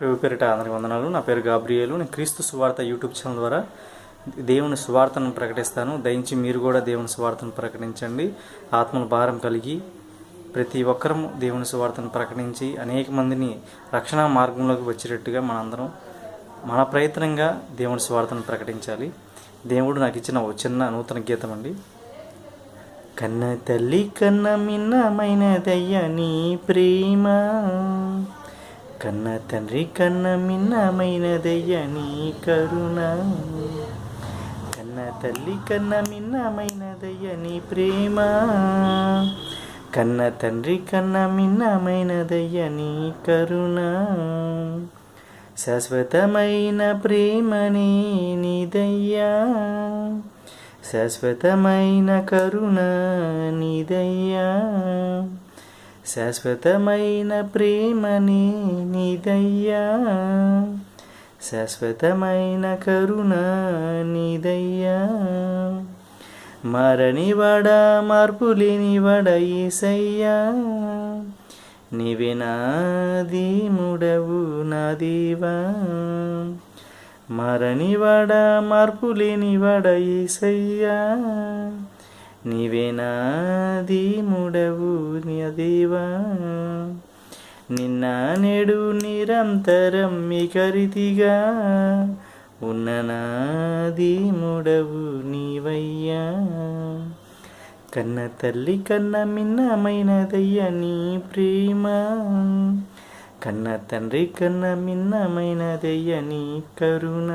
ప్రభు పేరిట అందరికి వందనాలు. నా పేరు గాబ్రియేలు. నేను క్రీస్తు సువార్త యూట్యూబ్ ఛానల్ ద్వారా దేవుని సువార్తను ప్రకటిస్తాను. దయించి మీరు కూడా దేవుని సువార్తను ప్రకటించండి. ఆత్మల భారం కలిగి ప్రతి ఒక్కరము దేవుని సువార్తను ప్రకటించి అనేక మందిని రక్షణ మార్గంలోకి వచ్చేటట్టుగా మనందరం మన ప్రయత్నంగా దేవుని సువార్తను ప్రకటించాలి. దేవుడు నాకు ఇచ్చిన ఒక చిన్న నూతన గీతం అండి. కన్న తల్లి కన్న మిన్నమైనదయ్య నీ ప్రేమ కన్న తండ్రి కన్న మిన్నమైనదయ్య నీ కరుణ. కన్న తల్లి కన్న మిన్నమైనదయ్య నీ ప్రేమ. కన్న తండ్రి కన్న మిన్నమైనదయ్య నీ కరుణ. శాశ్వతమైన ప్రేమనే నిదయ్యా. శాశ్వతమైన కరుణ నిదయ్యా. శాశ్వతమైన ప్రేమని నీదయ్యా. శాశ్వతమైన కరుణ నీదయ్యా. మరణివాడ మార్పు లేనివాడ ఏసయ్యా. నీవే నాది ముడవు నా దేవా. మరణివాడ మార్పు లేనివాడ ఏసయ్యా. నీవేనాది ముడవు దేవా. నిన్న నేడు నిరంతరం మికరితిగా ఉన్న నాది ముడవు నీవయ్యా. కన్న తల్లి కన్న మిన్నమైనదయ్య నీ ప్రేమ. కన్న తండ్రి కన్న మిన్నమైనదయ్య నీ కరుణ.